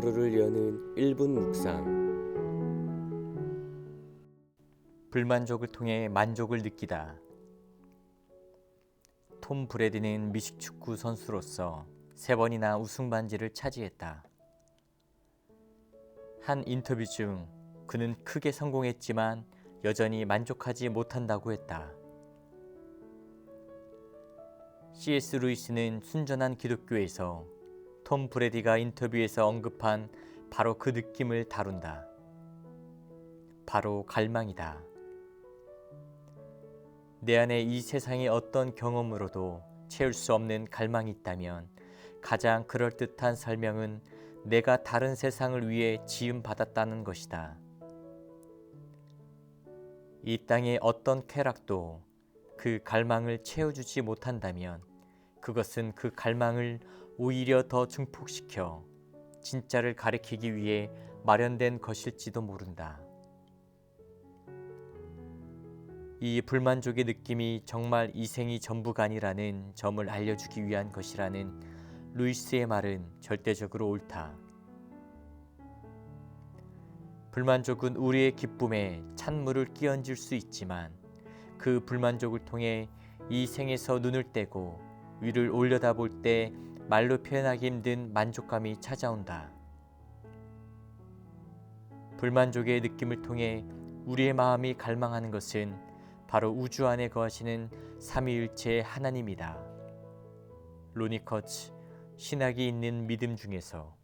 하루를 여는 1분 묵상 불만족을 통해 만족을 느끼다. 톰 브레디는 미식축구 선수로서 세 번이나 우승 반지를 차지했다. 한 인터뷰 중 그는 크게 성공했지만 여전히 만족하지 못한다고 했다. C.S. 루이스는 순전한 기독교에서 톰 브레디가 인터뷰에서 언급한 바로 그 느낌을 다룬다. 바로 갈망이다. 내 안에 이 세상의 어떤 경험으로도 채울 수 없는 갈망이 있다면 가장 그럴듯한 설명은 내가 다른 세상을 위해 지음받았다는 것이다. 이 땅의 어떤 쾌락도 그 갈망을 채워주지 못한다면 그것은 그 갈망을 오히려 더 증폭시켜 진짜를 가리키기 위해 마련된 것일지도 모른다. 이 불만족의 느낌이 정말 이 생이 전부가 아니라는 점을 알려주기 위한 것이라는 루이스의 말은 절대적으로 옳다. 불만족은 우리의 기쁨에 찬물을 끼얹을 수 있지만 그 불만족을 통해 이 생에서 눈을 떼고 위를 올려다볼 때 말로 표현하기 힘든 만족감이 찾아온다. 불만족의 느낌을 통해 우리의 마음이 갈망하는 것은 바로 우주 안에 거하시는 삼위일체 하나님이다. 로니 커츠 신학이 있는 믿음 중에서